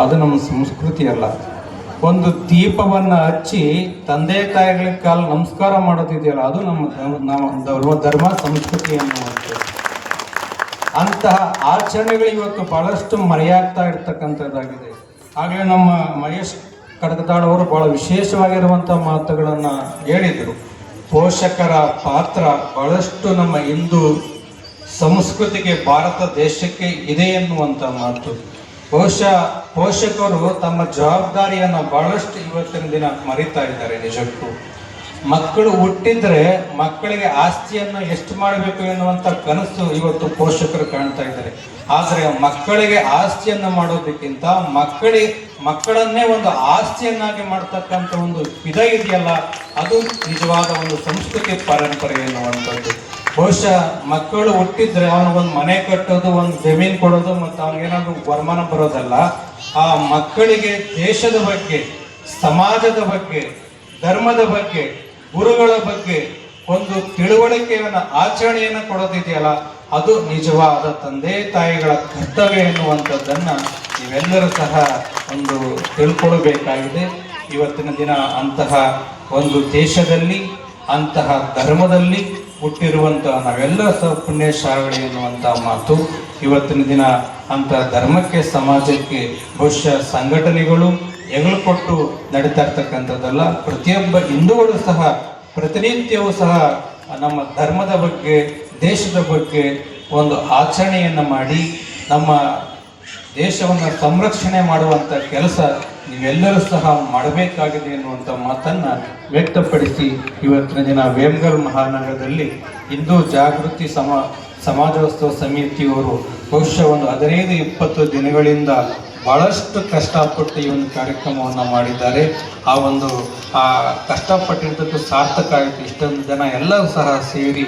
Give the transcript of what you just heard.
ಅದು ನಮ್ಮ ಸಂಸ್ಕೃತಿ ಅಲ್ಲ. ಒಂದು ದೀಪವನ್ನು ಹಚ್ಚಿ ತಂದೆ ತಾಯಿಗಳ ಕಾಲ ನಮಸ್ಕಾರ ಮಾಡೋದಿದೆಯಲ್ಲ, ಅದು ನಮ್ಮ ನಮ್ಮ ಧರ್ಮ ಧರ್ಮ ಸಂಸ್ಕೃತಿ ಅನ್ನುವಂಥದ್ದು. ಅಂತಹ ಆಚರಣೆಗಳು ಇವತ್ತು ಬಹಳಷ್ಟು ಮರೆಯಾಗ್ತಾ ಇರ್ತಕ್ಕಂಥದ್ದಾಗಿದೆ. ಆಗಲೇ ನಮ್ಮ ಮಹೇಶ್ ಕಡಕತಾಳವರು ಬಹಳ ವಿಶೇಷವಾಗಿರುವಂಥ ಮಾತುಗಳನ್ನು ಹೇಳಿದರು. ಪೋಷಕರ ಪಾತ್ರ ಬಹಳಷ್ಟು ನಮ್ಮ ಹಿಂದೂ ಸಂಸ್ಕೃತಿಗೆ, ಭಾರತ ದೇಶಕ್ಕೆ ಇದೆ ಎನ್ನುವಂಥ ಮಾತು. ಬಹುಶಃ ಪೋಷಕರು ತಮ್ಮ ಜವಾಬ್ದಾರಿಯನ್ನು ಬಹಳಷ್ಟು ಇವತ್ತಿನ ದಿನ ಮರಿತಾ ಇದ್ದಾರೆ ನಿಜಕ್ಕೂ. ಮಕ್ಕಳು ಹುಟ್ಟಿದ್ರೆ ಮಕ್ಕಳಿಗೆ ಆಸ್ತಿಯನ್ನು ಎಷ್ಟು ಮಾಡಬೇಕು ಎನ್ನುವಂಥ ಕನಸು ಇವತ್ತು ಪೋಷಕರು ಕಾಣ್ತಾ ಇದ್ದಾರೆ. ಆದರೆ ಮಕ್ಕಳಿಗೆ ಆಸ್ತಿಯನ್ನು ಮಾಡೋದಕ್ಕಿಂತ ಮಕ್ಕಳಿಗೆ ಮಕ್ಕಳನ್ನೇ ಒಂದು ಆಸ್ತಿಯನ್ನಾಗಿ ಮಾಡ್ತಕ್ಕಂಥ ಒಂದು ವಿಧ ಇದೆಯಲ್ಲ, ಅದು ನಿಜವಾದ ಒಂದು ಸಂಸ್ಕೃತಿ ಪರಂಪರೆ ಎನ್ನುವಂಥದ್ದು. ಬಹುಶಃ ಮಕ್ಕಳು ಹುಟ್ಟಿದ್ರೆ ಅವನಿಗೊಂದು ಮನೆ ಕಟ್ಟೋದು, ಒಂದು ಜಮೀನು ಕೊಡೋದು ಮತ್ತು ಅವನಿಗೇನಾದ್ರು ವರಮಾನ ಬರೋದಲ್ಲ. ಆ ಮಕ್ಕಳಿಗೆ ದೇಶದ ಬಗ್ಗೆ, ಸಮಾಜದ ಬಗ್ಗೆ, ಧರ್ಮದ ಬಗ್ಗೆ, ಗುರುಗಳ ಬಗ್ಗೆ ಒಂದು ತಿಳುವಳಿಕೆಯನ್ನು, ಆಚರಣೆಯನ್ನು ಕೊಡೋದಿದೆಯಲ್ಲ, ಅದು ನಿಜವಾದ ತಂದೆ ತಾಯಿಗಳ ಕರ್ತವ್ಯ ಎನ್ನುವಂಥದ್ದನ್ನು ನೀವೆಲ್ಲರೂ ಸಹ ಒಂದು ತಿಳ್ಕೊಳ್ಬೇಕಾಗಿದೆ. ಇವತ್ತಿನ ದಿನ ಅಂತಹ ಒಂದು ದೇಶದಲ್ಲಿ, ಅಂತಹ ಧರ್ಮದಲ್ಲಿ ಹುಟ್ಟಿರುವಂತಹ ನಾವೆಲ್ಲ ಸಹ ಪುಣ್ಯಶಾಲಿಗಳು ಎನ್ನುವಂಥ ಮಾತು ಇವತ್ತಿನ ದಿನ ಅಂತ ಧರ್ಮಕ್ಕೆ, ಸಮಾಜಕ್ಕೆ ಬಹುಶಃ ಸಂಘಟನೆಗಳು ಹೆಗಲು ಕೊಟ್ಟು ನಡೀತಾ ಇರ್ತಕ್ಕಂಥದ್ದಲ್ಲ. ಪ್ರತಿಯೊಬ್ಬ ಹಿಂದೂಗಳು ಸಹ, ಪ್ರತಿನಿತ್ಯವೂ ಸಹ ನಮ್ಮ ಧರ್ಮದ ಬಗ್ಗೆ, ದೇಶದ ಬಗ್ಗೆ ಒಂದು ಆಚರಣೆಯನ್ನು ಮಾಡಿ ನಮ್ಮ ದೇಶವನ್ನು ಸಂರಕ್ಷಣೆ ಮಾಡುವಂಥ ಕೆಲಸ ನೀವೆಲ್ಲರೂ ಸಹ ಮಾಡಬೇಕಾಗಿದೆ ಎನ್ನುವಂಥ ಮಾತನ್ನು ವ್ಯಕ್ತಪಡಿಸಿ ಇವತ್ತಿನ ದಿನ ವೇಮಗಲ್ ಮಹಾನಗರದಲ್ಲಿ ಹಿಂದೂ ಜಾಗೃತಿ ಸಮ, ಸಮಾಜೋತ್ಸವ ಸಮಿತಿಯವರು ಬಹುಶಃ ಒಂದು ಹದಿನೈದು ಇಪ್ಪತ್ತು ದಿನಗಳಿಂದ ಭಾಳಷ್ಟು ಕಷ್ಟಪಟ್ಟು ಈ ಒಂದು ಕಾರ್ಯಕ್ರಮವನ್ನು ಮಾಡಿದ್ದಾರೆ. ಆ ಒಂದು, ಆ ಕಷ್ಟಪಟ್ಟಿದ್ದಕ್ಕೂ ಸಾರ್ಥಕ ಆಗಿತ್ತು ಇಷ್ಟೊಂದು ಜನ ಎಲ್ಲರೂ ಸಹ ಸೇರಿ